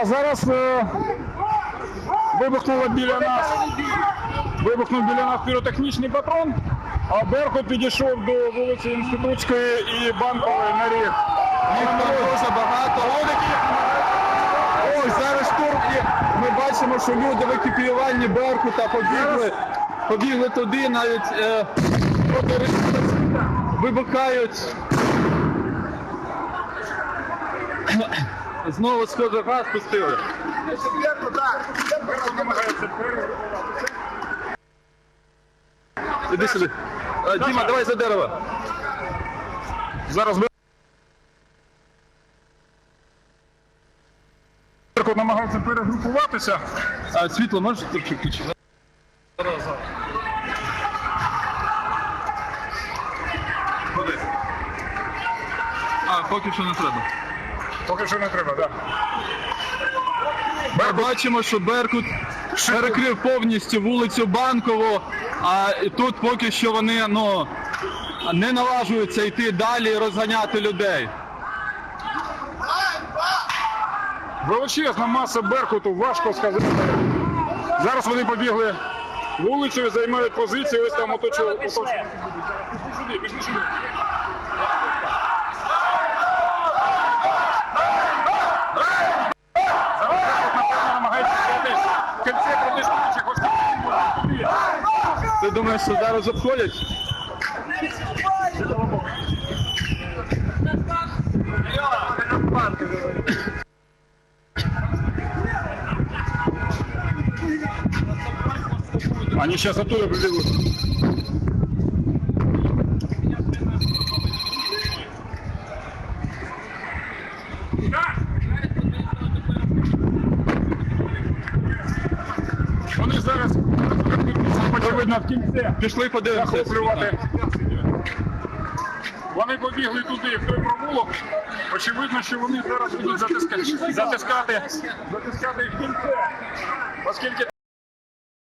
А зараз е, вибухнуло біля нас. Вибухнув біля нас піротехнічний патрон, а Беркут підійшов до вулиці Інститутської і банкової на ріг. Їх там дуже багато. Ось зараз штурм і ми бачимо, що люди в екіпіюванні Беркута побігли, побігли туди, навіть е, вибухають. Знову схоже газ пустили. Іди сюди. Е, Діма, давай за дерево. Зараз намагається перегрупуватися. А світло можеш тут включити? А, поки що не треба. Поки що не треба, так. Ми бачимо, що Беркут перекрив повністю вулицю Банкову, а тут поки що вони ну, не наважуються йти далі і розганяти людей. Величезна маса Беркуту, важко сказати. Зараз вони побігли вулицею, займають позицію, ось там оточили. оточили. Пішли сюди, пішли взяти кільце протестуючих, туди. Ти думаєш, що зараз обходять? Они сейчас оттуда прибегут. Вони зараз очевидно в кінці Пішли захоплювати. Вони побігли туди, в той провулок. Очевидно, що вони зараз будуть затискати, затискати, затискати в кінце. Оскільки